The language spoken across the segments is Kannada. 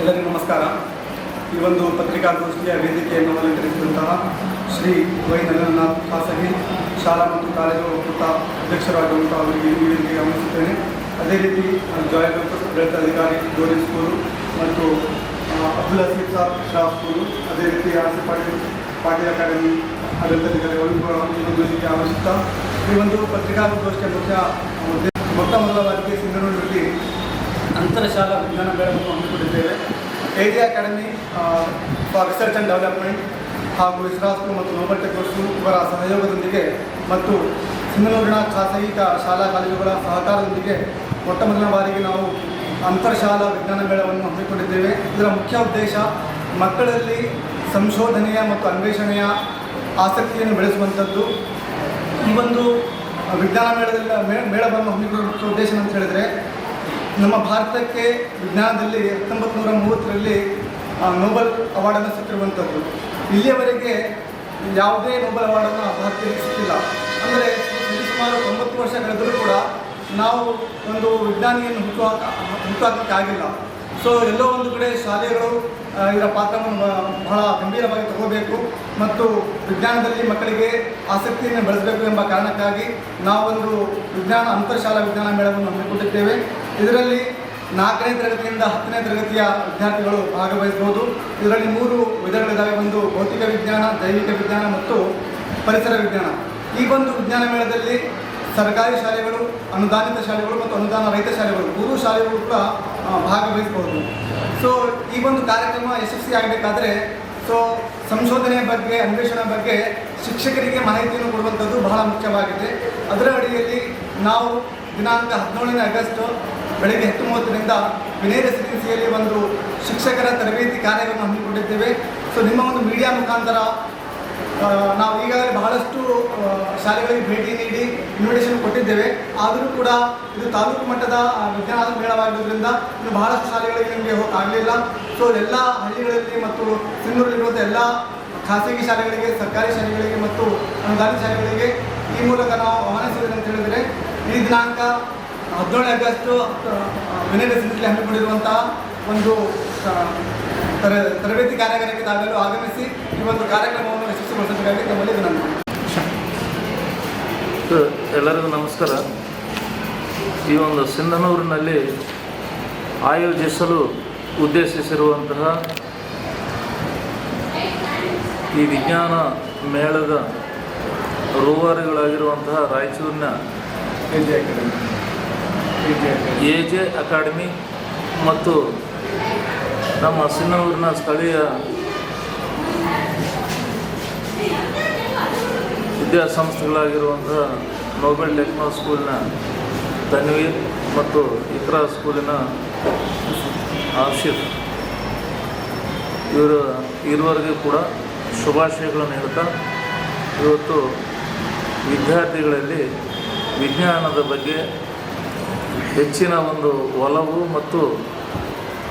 ಎಲ್ಲರಿಗೂ ನಮಸ್ಕಾರ. ಈ ಒಂದು ಪತ್ರಿಕಾಗೋಷ್ಠಿಯ ವೇದಿಕೆಯನ್ನು ಅಲಂಕರಿಸಿದಂತಹ ಶ್ರೀ ವೈ ನಗರನಾಥ್ ಖಾಸಗಿ ಶಾಲಾ ಮತ್ತು ಕಾಲೇಜು ಒಕ್ಕೂಟ ಅಧ್ಯಕ್ಷರಾಗಿರುವಂತಹ ಅವರಿಗೆ ಈ ವೇದಿಕೆ ಗಮನಿಸುತ್ತೇನೆ ಅದೇ ರೀತಿ ಜಾಯಿಂಟ್ ದಳಿತ ಅಧಿಕಾರಿ ಗೋರಿ ಸ್ಕೂಲು ಮತ್ತು ಅಬ್ದುಲ್ ಹಸೀಫ್ ಸಾಬ್ ಶಾ ಸ್ಕೂಲು ಅದೇ ರೀತಿ ಆರ್ಸಿ ಪಾಟೀಲ್ ಪಾಟೀಲ್ ಅಕಾಡೆಮಿ ಆಡಳಿತ ಅಧಿಕಾರಿಗಳು ಈ ಒಂದು ವೇದಿಕೆ ಆವರಿಸುತ್ತಾ ಈ ಒಂದು ಪತ್ರಿಕಾಗೋಷ್ಠಿಯ ಮುಖ್ಯ ಮೊತ್ತ ಮೊದಲ ಅಂತರ ಶಾಲಾ ವಿಜ್ಞಾನ ಮೇಳವನ್ನು ಹಮ್ಮಿಕೊಂಡಿದ್ದೇವೆ AJ academy for research and development ಹಾಗೂ ಇಸ್ರಾಸ್ಕು ಮತ್ತು ನೋಬಲ್ ಟೆಕ್ನೋಸ್ಕು ಇವರ ಸಹಯೋಗದೊಂದಿಗೆ ಮತ್ತು ಸಿಂಧನೂರಿನ ಖಾಸಗಿ ಶಾಲಾ ಕಾಲೇಜುಗಳ ಸಹಕಾರದೊಂದಿಗೆ ಮೊಟ್ಟ ಮೊದಲ ಬಾರಿಗೆ ನಾವು ಅಂತರ್ಶಾಲಾ ವಿಜ್ಞಾನ ಮೇಳವನ್ನು ಹಮ್ಮಿಕೊಂಡಿದ್ದೇವೆ. ಇದರ ಮುಖ್ಯ ಉದ್ದೇಶ ಮಕ್ಕಳಲ್ಲಿ ಸಂಶೋಧನೆಯ ಮತ್ತು ಅನ್ವೇಷಣೆಯ ಆಸಕ್ತಿಯನ್ನು ಬೆಳೆಸುವಂಥದ್ದು. ಈ ಒಂದು ವಿಜ್ಞಾನ ಮೇಳದಲ್ಲಿ ಮೇಳವನ್ನು ಹಮ್ಮಿಕೊಳ್ಳುವ ಉದ್ದೇಶ ಅಂತ ಹೇಳಿದರೆ ನಮ್ಮ ಭಾರತಕ್ಕೆ ವಿಜ್ಞಾನದಲ್ಲಿ ಹತ್ತೊಂಬತ್ತು ನೂರ ಮೂವತ್ತರಲ್ಲಿ ನೋಬಲ್ ಅವಾರ್ಡನ್ನು ಸಿಕ್ಕಿರುವಂಥದ್ದು. ಇಲ್ಲಿಯವರೆಗೆ ಯಾವುದೇ ನೋಬೆಲ್ ಅವಾರ್ಡನ್ನು ಭಾರತಕ್ಕೆ ಸಿಕ್ಕಿಲ್ಲ. ಅಂದರೆ ಸುಮಾರು ತೊಂಬತ್ತು ವರ್ಷ ಕಳೆದರೂ ಕೂಡ ನಾವು ಒಂದು ವಿಜ್ಞಾನಿಯನ್ನು ಹುಟ್ಟುಹಾಕ ಹುಟ್ಟುಹಾಕಕ್ಕೆ ಆಗಿಲ್ಲ. ಸೊ ಎಲ್ಲೋ ಒಂದು ಕಡೆ ಶಾಲೆಗಳು ಇದರ ಪಾತ್ರವನ್ನು ಬಹಳ ಗಂಭೀರವಾಗಿ ತಗೋಬೇಕು ಮತ್ತು ವಿಜ್ಞಾನದಲ್ಲಿ ಮಕ್ಕಳಿಗೆ ಆಸಕ್ತಿಯನ್ನು ಬೆಳೆಸಬೇಕು ಎಂಬ ಕಾರಣಕ್ಕಾಗಿ ನಾವೊಂದು ವಿಜ್ಞಾನ, ಅಂತರ್ಶಾಲಾ ವಿಜ್ಞಾನ ಮೇಳವನ್ನು ಹಮ್ಮಿಕೊಂಡಿದ್ದೇವೆ. ಇದರಲ್ಲಿ ನಾಲ್ಕನೇ ತರಗತಿಯಿಂದ ಹತ್ತನೇ ತರಗತಿಯ ವಿದ್ಯಾರ್ಥಿಗಳು ಭಾಗವಹಿಸಬಹುದು. ಇದರಲ್ಲಿ ಮೂರು ವಿಧಗಳಿದ್ದಾವೆ ಒಂದು ಭೌತಿಕ ವಿಜ್ಞಾನ ದೈವಿಕ ವಿಜ್ಞಾನ ಮತ್ತು ಪರಿಸರ ವಿಜ್ಞಾನ. ಈ ಒಂದು ವಿಜ್ಞಾನ ಮೇಳದಲ್ಲಿ ಸರ್ಕಾರಿ ಶಾಲೆಗಳು, ಅನುದಾನಿತ ಶಾಲೆಗಳು ಮತ್ತು ಅನುದಾನ ರಹಿತ ಶಾಲೆಗಳು, ಮೂರು ಶಾಲೆಗಳು ಕೂಡ ಭಾಗವಹಿಸಬಹುದು. ಸೊ ಈ ಒಂದು ಕಾರ್ಯಕ್ರಮ ಯಶಸ್ವಿ ಆಗಬೇಕಾದ್ರೆ ಸೊ ಸಂಶೋಧನೆಯ ಬಗ್ಗೆ, ಅನ್ವೇಷಣೆ ಬಗ್ಗೆ ಶಿಕ್ಷಕರಿಗೆ ಮಾಹಿತಿಯನ್ನು ಕೊಡುವಂಥದ್ದು ಬಹಳ ಮುಖ್ಯವಾಗಿದೆ. ಅದರ ಅಡಿಯಲ್ಲಿ ನಾವು ದಿನಾಂಕ ಹದಿನೇಳನೇ ಆಗಸ್ಟ್ ಬೆಳಗ್ಗೆ ಹತ್ತು ಮೂವತ್ತರಿಂದ ವಿನಯ ರೆಸಿಡೆನ್ಸಿಯಲ್ಲಿ ಒಂದು ಶಿಕ್ಷಕರ ತರಬೇತಿ ಕಾರ್ಯವನ್ನು ಹಮ್ಮಿಕೊಂಡಿದ್ದೇವೆ. ಸೊ ನಿಮ್ಮ ಒಂದು ಮೀಡಿಯಾ ಮುಖಾಂತರ ನಾವು ಈಗಾಗಲೇ ಬಹಳಷ್ಟು ಶಾಲೆಗಳಿಗೆ ಭೇಟಿ ನೀಡಿ ಇನ್ವಿಟೇಷನ್ ಕೊಟ್ಟಿದ್ದೇವೆ. ಆದರೂ ಕೂಡ ಇದು ತಾಲೂಕು ಮಟ್ಟದ ವಿಜ್ಞಾನ ಮೇಳವಾಗಿರೋದ್ರಿಂದ ಇನ್ನು ಬಹಳಷ್ಟು ಶಾಲೆಗಳಿಗೆ ನಿಮಗೆ ಆಗಲಿಲ್ಲ. ಸೊ ಎಲ್ಲ ಹಳ್ಳಿಗಳಲ್ಲಿ ಮತ್ತು ಸಿಂಧೂರಲ್ಲಿರುವಂಥ ಎಲ್ಲ ಖಾಸಗಿ ಶಾಲೆಗಳಿಗೆ, ಸರ್ಕಾರಿ ಶಾಲೆಗಳಿಗೆ ಮತ್ತು ಅನುದಾನಿ ಶಾಲೆಗಳಿಗೆ ಈ ಮೂಲಕ ನಾವು ಆಹ್ವಾನಿಸಿದ್ದೇವೆ ಅಂತ ಹೇಳಿದರೆ, ಈ ದಿನಾಂಕ ಹದಿನೇಳು ಆಗಸ್ಟು ವಿನಯ ರೆಸಿಡೆನ್ಸಿಯಲ್ಲಿ ಹಮ್ಮಿಕೊಂಡಿರುವಂತಹ ಒಂದು ತರ ತರಬೇತಿ ಕಾರ್ಯಾಗಾರಕ್ಕೆ ತಾವೆಲ್ಲರೂ ಆಗಮಿಸಿ ಈ ಒಂದು ಕಾರ್ಯಕ್ರಮವನ್ನು ಯಶಸ್ವಿಗೊಳಿಸಬೇಕಾಗಿ ತಮ್ಮಲ್ಲಿ ನನ್ನ ಎಲ್ಲರಿಗೂ ನಮಸ್ಕಾರ. ಈ ಒಂದು ಸಿಂಧನೂರಿನಲ್ಲಿ ಆಯೋಜಿಸಲು ಉದ್ದೇಶಿಸಿರುವಂತಹ ಈ ವಿಜ್ಞಾನ ಮೇಳದ ರೂವಾರಿಗಳಾಗಿರುವಂತಹ ರಾಯಚೂರಿನ ಎ ಜೆ ಅಕಾಡೆಮಿ ಮತ್ತು ನಮ್ಮ ಸಿನ್ನೂರಿನ ಸ್ಥಳೀಯ ವಿದ್ಯಾಸಂಸ್ಥೆಗಳಾಗಿರುವಂಥ ನೋಬೆಲ್ ಟೆಕ್ನೋ ಸ್ಕೂಲಿನ ತನ್ವೀರ್ ಮತ್ತು ಇಕ್ರಾ ಸ್ಕೂಲಿನ ಆಶಿಫ್ ಇವರು ಇರುವರೆಗೂ ಕೂಡ ಶುಭಾಶಯಗಳನ್ನು ಹೇಳ್ತಾ ಇವತ್ತು ವಿದ್ಯಾರ್ಥಿಗಳಲ್ಲಿ ವಿಜ್ಞಾನದ ಬಗ್ಗೆ ಹೆಚ್ಚಿನ ಒಂದು ಒಲವು ಮತ್ತು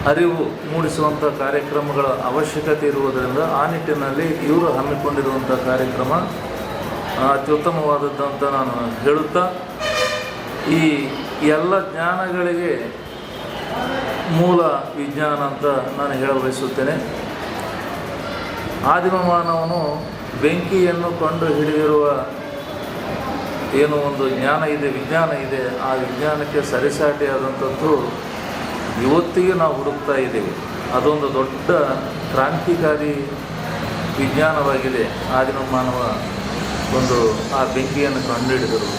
ಅರಿವು ಮೂಡಿಸುವಂಥ ಕಾರ್ಯಕ್ರಮಗಳ ಅವಶ್ಯಕತೆ ಇರುವುದರಿಂದ ಆ ನಿಟ್ಟಿನಲ್ಲಿ ಇವರು ಹಮ್ಮಿಕೊಂಡಿರುವಂಥ ಕಾರ್ಯಕ್ರಮ ಆ, ಅತ್ಯುತ್ತಮವಾದದ್ದು ಅಂತ ನಾನು ಹೇಳುತ್ತಾ ಈ ಎಲ್ಲ ಜ್ಞಾನಗಳಿಗೆ ಮೂಲ ವಿಜ್ಞಾನ ಅಂತ ನಾನು ಹೇಳ ಬಯಸುತ್ತೇನೆ. ಆದಿಮ ಮಾನವನು ಬೆಂಕಿಯನ್ನು ಕಂಡು ಹಿಡಿದಿರುವ ಏನು ಒಂದು ಜ್ಞಾನ ಇದೆ, ವಿಜ್ಞಾನ ಇದೆ, ಆ ವಿಜ್ಞಾನಕ್ಕೆ ಸರಿಸಾಟಿಯಾದಂಥದ್ದು ಇವತ್ತಿಗೆ ನಾವು ಹುಡುಕ್ತಾ ಇದ್ದೀವಿ. ಅದೊಂದು ದೊಡ್ಡ ಕ್ರಾಂತಿಕಾರಿ ವಿಜ್ಞಾನವಾಗಿದೆ. ಆದಿನ ಮಾನವ ಒಂದು ಆ ಬೆಂಕಿಯನ್ನು ಕಂಡುಹಿಡಿದರು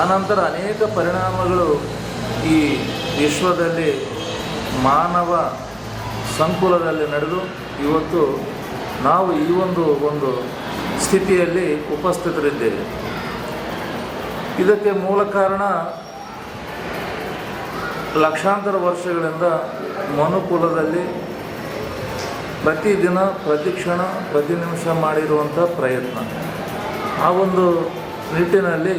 ಆನಂತರ ಅನೇಕ ಪರಿಣಾಮಗಳು ಈ ವಿಶ್ವದಲ್ಲಿ ಮಾನವ ಸಂಕುಲದಲ್ಲಿ ನಡೆದು ಇವತ್ತು ನಾವು ಈ ಒಂದು ಒಂದು ಸ್ಥಿತಿಯಲ್ಲಿ ಉಪಸ್ಥಿತರಿದ್ದೇವೆ. ಇದಕ್ಕೆ ಮೂಲ ಕಾರಣ ಲಕ್ಷಾಂತರ ವರ್ಷಗಳಿಂದ ಮನುಕುಲದಲ್ಲಿ ಪ್ರತಿದಿನ, ಪ್ರತಿಕ್ಷಣ ಪ್ರತಿ ನಿಮಿಷ ಮಾಡಿರುವಂಥ ಪ್ರಯತ್ನ. ಆ ಒಂದು ನಿಟ್ಟಿನಲ್ಲಿ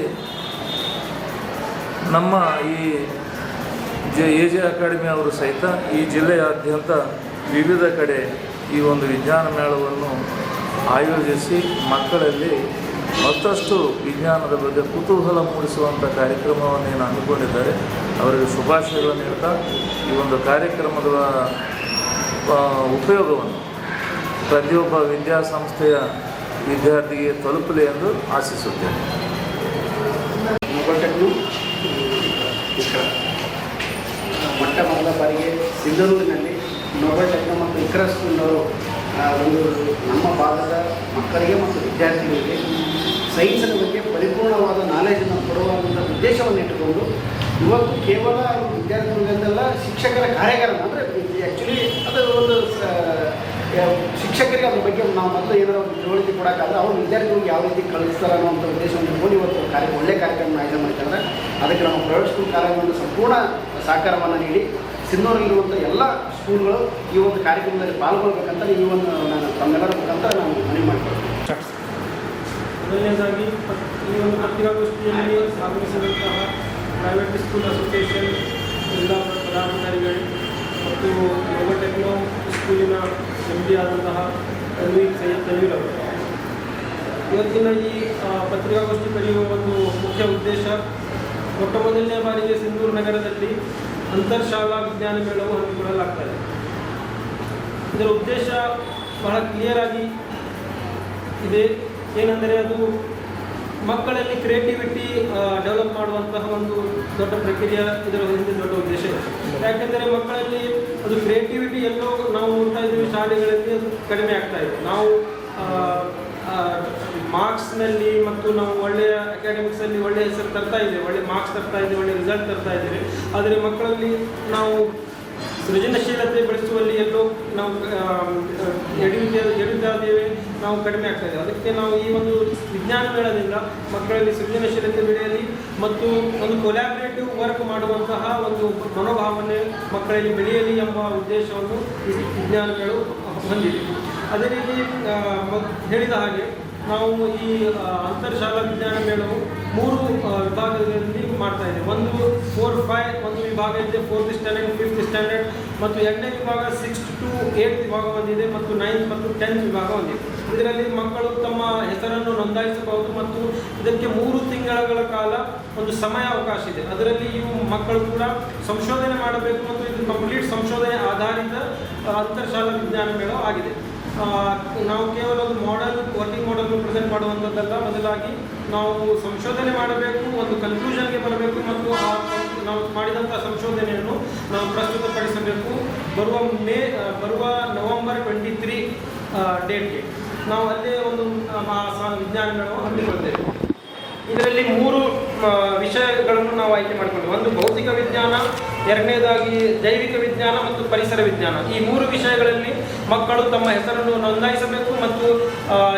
ನಮ್ಮ ಈ ಜೆ, ಎ, ಜೆ ಅಕಾಡೆಮಿ ಅವರು ಸಹಿತ ಈ ಜಿಲ್ಲೆಯಾದ್ಯಂತ ವಿವಿಧ ಕಡೆ ಈ ಒಂದು ವಿಜ್ಞಾನ ಮೇಳವನ್ನು ಆಯೋಜಿಸಿ ಮಕ್ಕಳಲ್ಲಿ ಮತ್ತಷ್ಟು ವಿಜ್ಞಾನದ ಬಗ್ಗೆ ಕುತೂಹಲ ಮೂಡಿಸುವಂಥ ಕಾರ್ಯಕ್ರಮವನ್ನು ಏನು ಹಮ್ಮಿಕೊಂಡಿದ್ದಾರೆ. ಅವರಿಗೆ ಶುಭಾಶಯಗಳನ್ನು ಹೇಳ್ತಾ, ಈ ಒಂದು ಕಾರ್ಯಕ್ರಮದ ಉಪಯೋಗವನ್ನು ಪ್ರತಿಯೊಬ್ಬ ವಿದ್ಯಾಸಂಸ್ಥೆಯ ವಿದ್ಯಾರ್ಥಿಗೆ ತಲುಪಲಿ ಎಂದು ಆಶಿಸುತ್ತೇನೆ. ಮೊಟ್ಟ ಮೊದಲ ಬಾರಿಗೆ ಸಿಂಧನೂರಿನಲ್ಲಿ ನೊಬೆಲ್ ಟೆಕ್ನೋ ಮತ್ತು ಇಕ್ರ ಒಂದು ನಮ್ಮ ಭಾಗದ ಮಕ್ಕಳಿಗೆ ಮತ್ತು ವಿದ್ಯಾರ್ಥಿಗಳಿಗೆ ಸೈನ್ಸಿನ ಬಗ್ಗೆ ಪರಿಪೂರ್ಣವಾದ ನಾಲೆಜನ್ನು ಕೊಡುವಂಥ ಉದ್ದೇಶವನ್ನು ಇಟ್ಟುಕೊಂಡು ಇವತ್ತು ಕೇವಲ ವಿದ್ಯಾರ್ಥಿಗಳಿಗೆಲ್ಲ ಶಿಕ್ಷಕರ ಕಾರ್ಯಕ್ರಮ ಅಂದರೆ ಆ್ಯಕ್ಚುಲಿ ಅದು ಒಂದು ಶಿಕ್ಷಕರಿಗೆ ಅದ್ರ ಬಗ್ಗೆ ನಾವು ಮೊದಲು ಏನಾದರೂ ಒಂದು ತಿಳುವಳಿಕೆ ಕೊಡೋಕ್ಕಾದ್ರೆ ಅವರು ವಿದ್ಯಾರ್ಥಿಗಳಿಗೆ ಯಾವ ರೀತಿ ಕಳಿಸ್ತಾರೆ ಅನ್ನೋಂಥ ಉದ್ದೇಶವನ್ನು ಇಟ್ಕೊಂಡು ಇವತ್ತು ಕಾರ್ಯ, ಒಳ್ಳೆ ಕಾರ್ಯಕ್ರಮ ಆಯೋಜನೆ ಮಾಡ್ತಾರೆ ಅದಕ್ಕೆ ನಮ್ಮ ಪ್ರೈವೇಟ್ ಸ್ಕೂಲ್ ಕಾರ್ಯಕ್ರಮದ ಸಂಪೂರ್ಣ ಸಹಕಾರವನ್ನು ನೀಡಿ ಸಿನ್ನೂರಲ್ಲಿರುವಂಥ ಎಲ್ಲ ಸ್ಕೂಲ್ಗಳು ಈ ಒಂದು ಕಾರ್ಯಕ್ರಮದಲ್ಲಿ ಪಾಲ್ಗೊಳ್ಬೇಕಂತ ಈ ಒಂದು ನಾನು ತಮ್ಮೆಲ್ಲರ ಮುಖಾಂತರ ನಾನು ಮನವಿ ಮಾಡಿಕೊಳ್ತೀನಿ ಮೊದಲನೇದಾಗಿ ಪ- ಈ ಒಂದು ಪತ್ರಿಕಾಗೋಷ್ಠಿಯಲ್ಲಿ ಭಾಗವಹಿಸಿದಂತಹ ಪ್ರೈವೇಟ್ ಸ್ಕೂಲ್ ಅಸೋಸಿಯೇಷನ್ ಎಲ್ಲ ಪದಾಧಿಕಾರಿಗಳು ಮತ್ತು ಟೆಕ್ನೋ ಸ್ಕೂಲಿನ ಎಂ ಡಿ ಆದಂತಹ ತನ್ವೀರ್ ಸೈಯದ್ ತನ್ವೀರ್ ಅವರು. ಇವತ್ತಿನ ಈ ಪತ್ರಿಕಾಗೋಷ್ಠಿ ಕರೆಯುವ ಒಂದು ಮುಖ್ಯ ಉದ್ದೇಶ ಮೊಟ್ಟ ಮೊದಲನೇ ಬಾರಿಗೆ ಸಿಂಧೂರು ನಗರದಲ್ಲಿ ಅಂತರ್ಶಾಲಾ ವಿಜ್ಞಾನ ಮೇಳವು ಹಮ್ಮಿಕೊಳ್ಳಲಾಗ್ತದೆ ಇದರ ಉದ್ದೇಶ ಬಹಳ ಕ್ಲಿಯರ್ ಆಗಿ ಇದೆ. ಏನೆಂದರೆ ಅದು ಮಕ್ಕಳಲ್ಲಿ ಕ್ರಿಯೇಟಿವಿಟಿ ಡೆವಲಪ್ ಮಾಡುವಂತಹ ಒಂದು ದೊಡ್ಡ ಪ್ರಕ್ರಿಯೆ ಇದರ ಹಿಂದೆ ದೊಡ್ಡ ಉದ್ದೇಶ ಇದೆ. ಯಾಕೆಂದರೆ ಮಕ್ಕಳಲ್ಲಿ ಅದು ಕ್ರಿಯೇಟಿವಿಟಿ ಎಲ್ಲೋ ನಾವು ನೋಡ್ತಾ ಇದ್ದೀವಿ ಶಾಲೆಗಳಲ್ಲಿ ಅದು ಕಡಿಮೆ ಆಗ್ತಾ ಇದೆ. ನಾವು ಮಾರ್ಕ್ಸ್ನಲ್ಲಿ ಮತ್ತು ನಾವು ಒಳ್ಳೆಯ ಅಕಾಡೆಮಿಕ್ಸಲ್ಲಿ ಒಳ್ಳೆಯ ಹೆಸರು ತರ್ತಾ ಇದ್ದೇವೆ, ಒಳ್ಳೆ ಮಾರ್ಕ್ಸ್ ತರ್ತಾ ಇದ್ದೇವೆ, ಒಳ್ಳೆ ರಿಸಲ್ಟ್ ತರ್ತಾ ಇದ್ದೇವೆ. ಆದರೆ ಮಕ್ಕಳಲ್ಲಿ ನಾವು ಸೃಜನಶೀಲತೆ ಬೆಳೆಸುವಲ್ಲಿ ಎಲ್ಲೋ ನಾವು ಎಡುವಿಕೆ ಎಡುತ್ತಾ ನಾವು ಕಡಿಮೆ ಆಗ್ತಾ ಇದೆ ಅದಕ್ಕೆ ನಾವು ಈ ಒಂದು ವಿಜ್ಞಾನ ಮೇಳದಿಂದ ಮಕ್ಕಳಲ್ಲಿ ಸೃಜನಶೀಲತೆ ಬೆಳೆಯಲಿ ಮತ್ತು ಒಂದು ಕೊಲ್ಯಾಬ್ರೇಟಿವ್ ವರ್ಕ್ ಮಾಡುವಂತಹ ಒಂದು ಮನೋಭಾವನೆ ಮಕ್ಕಳಲ್ಲಿ ಬೆಳೆಯಲಿ ಎಂಬ ಉದ್ದೇಶವನ್ನು ಈ ವಿಜ್ಞಾನಗಳು ಹೊಂದಿದೆ ಅದೇ ರೀತಿ ಹೇಳಿದ ಹಾಗೆ ನಾವು ಈ ಅಂತರ್ಜಾಲ ವಿಜ್ಞಾನ ಮೇಳವು ಮೂರು ವಿಭಾಗದಲ್ಲಿ ಮಾಡ್ತಾ ಇದೆ ಒಂದು ಫೋರ್ ಫೈವ್ ಒಂದು ವಿಭಾಗ ಇದೆ ಫೋರ್ತ್ ಸ್ಟ್ಯಾಂಡರ್ಡ್ ಫಿಫ್ತ್ ಸ್ಟ್ಯಾಂಡರ್ಡ್ ಮತ್ತು ಎರಡನೇ ವಿಭಾಗ ಸಿಕ್ಸ್ ಟು ಏಯ್ತ್ ವಿಭಾಗ ಒಂದಿದೆ ಮತ್ತು ನೈನ್ತ್ ಮತ್ತು ಟೆಂತ್ ವಿಭಾಗ ಒಂದಿದೆ ಇದರಲ್ಲಿ ಮಕ್ಕಳು ತಮ್ಮ ಹೆಸರನ್ನು ನೋಂದಾಯಿಸಬಹುದು ಮತ್ತು ಇದಕ್ಕೆ ಮೂರು ತಿಂಗಳ ಕಾಲ ಒಂದು ಸಮಯ ಅವಕಾಶ ಇದೆ. ಅದರಲ್ಲಿ ಇವು ಮಕ್ಕಳು ಕೂಡ ಸಂಶೋಧನೆ ಮಾಡಬೇಕು ಮತ್ತು ಇದು ಕಂಪ್ಲೀಟ್ ಸಂಶೋಧನೆ ಆಧಾರಿತ ಅಂತರ್ಜಾಲ ವಿಜ್ಞಾನ ಮೇಳ ಆಗಿದೆ. ನಾವು ಕೇವಲ ಒಂದು ಮಾಡೆಲ್ ವರ್ಕಿಂಗ್ ಮಾಡೆಲ್ ಪ್ರೆಸೆಂಟ್ ಮಾಡುವಂಥದ್ದಲ್ಲ. ಬದಲಾಗಿ ನಾವು ಸಂಶೋಧನೆ ಮಾಡಬೇಕು ಒಂದು ಕನ್ಕ್ಲೂಷನ್ಗೆ ಬರಬೇಕು ಮತ್ತು ನಾವು ಮಾಡಿದಂಥ ಸಂಶೋಧನೆಯನ್ನು ನಾವು ಪ್ರಸ್ತುತಪಡಿಸಬೇಕು. ಬರುವ ಮೇ ಬರುವ ನವೆಂಬರ್ ಟ್ವೆಂಟಿ ತ್ರೀ ಡೇಟ್ಗೆ ನಾವು ಅಲ್ಲೇ ಒಂದು ಆ, ಆ ಸ- ವಿಜ್ಞಾನ ಮೇಳವನ್ನು ಹಮ್ಮಿಕೊಳ್ತೇವೆ ಇದರಲ್ಲಿ ಮೂರು ವಿಷಯಗಳನ್ನು ನಾವು ಆಯ್ಕೆ ಮಾಡಿಕೊಂಡು ಒಂದು ಭೌತಿಕ ವಿಜ್ಞಾನ ಎರಡನೇದಾಗಿ ಜೈವಿಕ ವಿಜ್ಞಾನ ಮತ್ತು ಪರಿಸರ ವಿಜ್ಞಾನ. ಈ ಮೂರು ವಿಷಯಗಳಲ್ಲಿ ಮಕ್ಕಳು ತಮ್ಮ ಹೆಸರನ್ನು ನೋಂದಾಯಿಸಬೇಕು ಮತ್ತು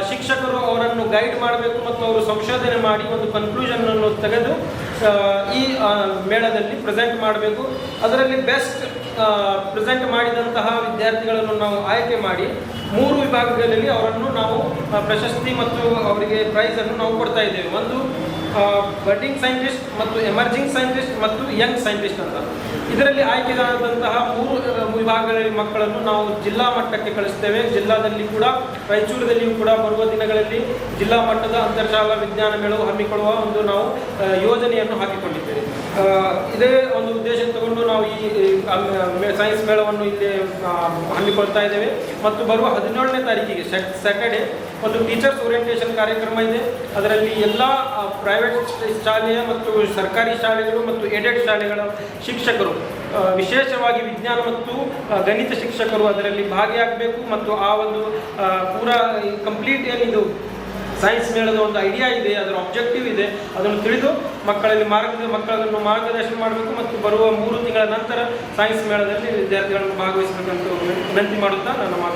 ಶಿಕ್ಷಕರು ಅವರನ್ನು ಗೈಡ್ ಮಾಡಬೇಕು ಮತ್ತು ಅವರು ಸಂಶೋಧನೆ ಮಾಡಿ ಒಂದು ಕನ್ಕ್ಲೂಷನ್ ಅನ್ನು ತೆಗೆದು ಈ ಮೇಳದಲ್ಲಿ ಪ್ರೆಸೆಂಟ್ ಮಾಡಬೇಕು. ಅದರಲ್ಲಿ ಬೆಸ್ಟ್ ಪ್ರೆಸೆಂಟ್ ಮಾಡಿದಂತಹ ವಿದ್ಯಾರ್ಥಿಗಳನ್ನು ನಾವು ಆಯ್ಕೆ ಮಾಡಿ, ಮೂರು ವಿಭಾಗಗಳಲ್ಲಿ ಅವರನ್ನು ನಾವು ಪ್ರಶಸ್ತಿ ಮತ್ತು ಅವರಿಗೆ ಪ್ರೈಸನ್ನು ನಾವು ಕೊಡ್ತಾ ಇದ್ದೇವೆ. ಒಂದು ಬಡ್ಡಿಂಗ್ ಸೈಂಟಿಸ್ಟ್ ಮತ್ತು ಎಮರ್ಜಿಂಗ್ ಸೈಂಟಿಸ್ಟ್ ಮತ್ತು ಯಂಗ್ ಸೈಂಟಿಸ್ಟ್ ಅಂತ. ಇದರಲ್ಲಿ ಆಯ್ಕೆಯಾದಂತಹ ಮೂರು ವಿಭಾಗಗಳಲ್ಲಿ ಮಕ್ಕಳನ್ನು ನಾವು ಜಿಲ್ಲಾ ಮಟ್ಟಕ್ಕೆ ಕಳಿಸ್ತೇವೆ. ಜಿಲ್ಲಾದಲ್ಲಿ ಕೂಡ, ರಾಯಚೂರದಲ್ಲಿಯೂ ಕೂಡ ಬರುವ ದಿನಗಳಲ್ಲಿ ಜಿಲ್ಲಾ ಮಟ್ಟದ ಅಂತರ್ಜಾಲ ವಿಜ್ಞಾನ ಮೇಳವು ಹಮ್ಮಿಕೊಳ್ಳುವ ಒಂದು ನಾವು ಯೋಜನೆಯನ್ನು ಹಾಕಿಕೊಂಡಿದ್ದೇವೆ. ಇದೇ ಒಂದು ಉದ್ದೇಶ ತಗೊಂಡು ಸೈನ್ಸ್ ಮೇಳವನ್ನು ಇಲ್ಲಿ ಹಮ್ಮಿಕೊಳ್ತಾ ಇದ್ದೇವೆ. ಮತ್ತು ಬರುವ ಹದಿನೇಳನೇ ತಾರೀಕಿಗೆ ಸ್ಯಾಟರ್ಡೆ ಒಂದು ಟೀಚರ್ಸ್ ಓರಿಯಂಟೇಷನ್ ಕಾರ್ಯಕ್ರಮ ಇದೆ. ಅದರಲ್ಲಿ ಎಲ್ಲ ಪ್ರೈವೇಟ್ ಶಾಲೆಯ ಮತ್ತು ಸರ್ಕಾರಿ ಶಾಲೆಗಳು ಮತ್ತು ಏಡೆಡ್ ಶಾಲೆಗಳ ಶಿಕ್ಷಕರು ವಿಶೇಷವಾಗಿ ವಿಜ್ಞಾನ ಮತ್ತು ಗಣಿತ ಶಿಕ್ಷಕರು ಅದರಲ್ಲಿ ಭಾಗಿಯಾಗಬೇಕು. ಮತ್ತು ಆ ಒಂದು ಪೂರಾ ಕಂಪ್ಲೀಟ್ ಏನಿದು ಸೈನ್ಸ್ ಮೇಳದ ಒಂದು ಐಡಿಯಾ ಇದೆ, ಅದರ ಆಬ್ಜೆಕ್ಟಿವ್ ಇದೆ. ಅದನ್ನು ತಿಳಿದು ಮಕ್ಕಳಲ್ಲಿ ಮಾರ್ಗ ಮಕ್ಕಳನ್ನು ಮಾರ್ಗದರ್ಶನ ಮಾಡಬೇಕು ಮತ್ತು ಬರುವ ಮೂರು ತಿಂಗಳ ನಂತರ ಸೈನ್ಸ್ ಮೇಳದಲ್ಲಿ ವಿದ್ಯಾರ್ಥಿಗಳನ್ನು ಭಾಗವಹಿಸಬೇಕಂತ ವಿನಂತಿ ಮಾಡುತ್ತಾ ನನ್ನ ಮಾತು